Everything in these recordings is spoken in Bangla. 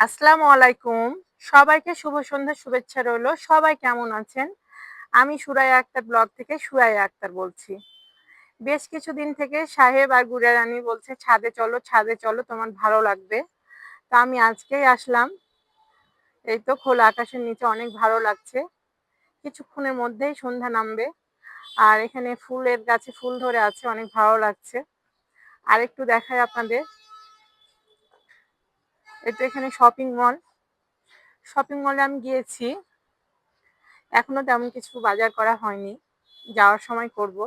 আসসালামু আলাইকুম। সবাইকে শুভ সন্ধ্যা, শুভেচ্ছা রইল। সবাই কেমন আছেন? আমি সুরাইয়া আক্তার ব্লগ থেকে সুরাইয়া আক্তার বলছি। বেশ কিছুদিন থেকে সাহেব আর গুড়িয়া রানী বলছে, ছাদে চলো ছাদে চলো, তোমার ভালো লাগবে। তা আমি আজকেই আসলাম। এই তো খোলা আকাশের নিচে অনেক ভালো লাগছে। কিছুক্ষণের মধ্যেই সন্ধ্যা নামবে। আর এখানে ফুলের গাছে ফুল ধরে আছে, অনেক ভালো লাগছে। আর একটু দেখায় আপনাদের। এটা এখানে শপিং মল শপিং মলে আমি গিয়েছি। এখনও তেমন কিছু বাজার করা হয়নি। যাওয়ার সময় করব।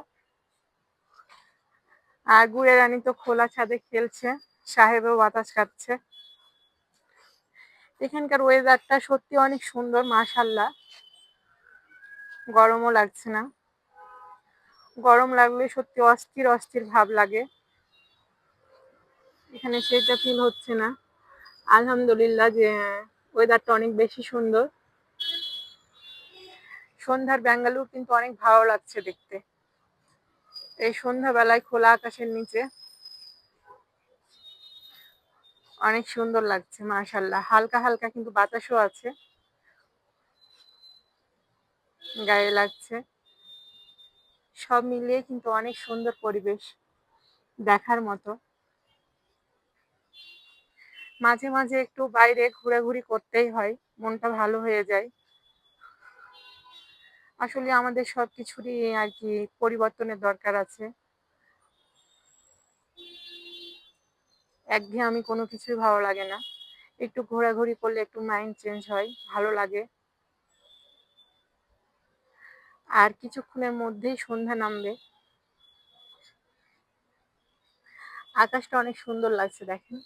আর গুড়ে রানী তো খোলা ছাদে খেলছে। সাহেবও বাতাস খাচ্ছে। এখানকার ওয়েদারটা সত্যি অনেক সুন্দর মাশাল্লাহ গরমও লাগছে না। গরম লাগলে সত্যি অস্থির অস্থির ভাব লাগে। এখানে সেটা ফিল হচ্ছে না। আলহামদুলিল্লাহ যে ওয়েদারটা অনেক বেশি সুন্দর। সন্ধ্যার ব্যাঙ্গালুর কিন্তু অনেক ভালো লাগছে দেখতে। এই সন্ধ্যাবেলায় খোলা আকাশের নিচে অনেক সুন্দর লাগছে মাশাল্লাহ হালকা হালকা কিন্তু বাতাসও আছে। গায়ে লাগছে। সব মিলিয়ে কিন্তু অনেক সুন্দর পরিবেশ দেখার মতো। মাঝে মাঝে একটু বাইরে ঘোরাঘুরি করতেই হয়, মনটা ভালো হয়ে যায়। আসলে আমাদের সব কিছুরই আর কি পরিবর্তনের দরকার আছে। একঘেয়ে আমি কোনো কিছুই ভালো লাগে না। একটু ঘোরাঘুরি করলে একটু মাইন্ড চেঞ্জ হয়, ভালো লাগে। আর কিছুক্ষণের মধ্যেই সন্ধ্যা নামবে। আকাশটা অনেক সুন্দর লাগছে দেখেন।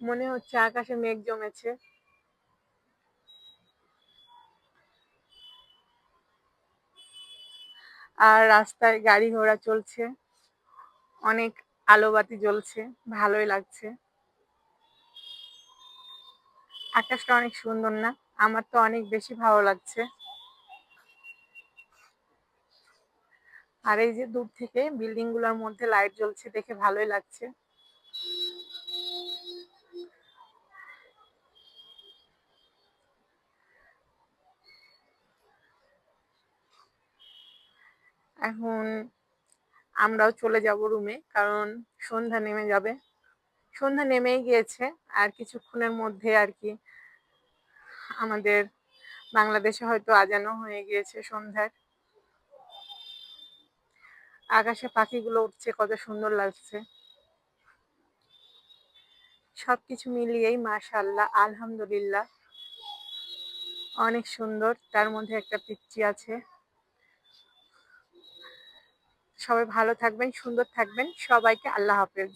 মনে হচ্ছে আকাশে মেঘ জমেছে। আর রাস্তায় গাড়ি ঘোড়া চলছে। অনেক আলো বাতি জ্বলছে, ভালোই লাগছে। আকাশটা অনেক সুন্দর না, আমার তো অনেক বেশি ভালো লাগছে। আর এই যে দূর থেকে বিল্ডিংগুলোর মধ্যে লাইট জ্বলছে, দেখে ভালোই লাগছে। এখন আমরাও চলে যাব রুমে কারণ সন্ধ্যা নেমে যাবে। সন্ধ্যা নেমেই গিয়েছে, আর কিছুক্ষণের মধ্যে আর কি আমাদের বাংলাদেশে হয়তো আজানো হয়ে গিয়েছে সন্ধ্যার। আকাশে পাখিগুলো উঠছে, কত সুন্দর লাগছে। সবকিছু মিলিয়েই মাশাল্লাহ আলহামদুলিল্লাহ। অনেক সুন্দর, তার মধ্যে একটা পিচ্ছি আছে। সবাই ভালো থাকবেন সুন্দর থাকবেন। সবাইকে আল্লাহ হাফেজ।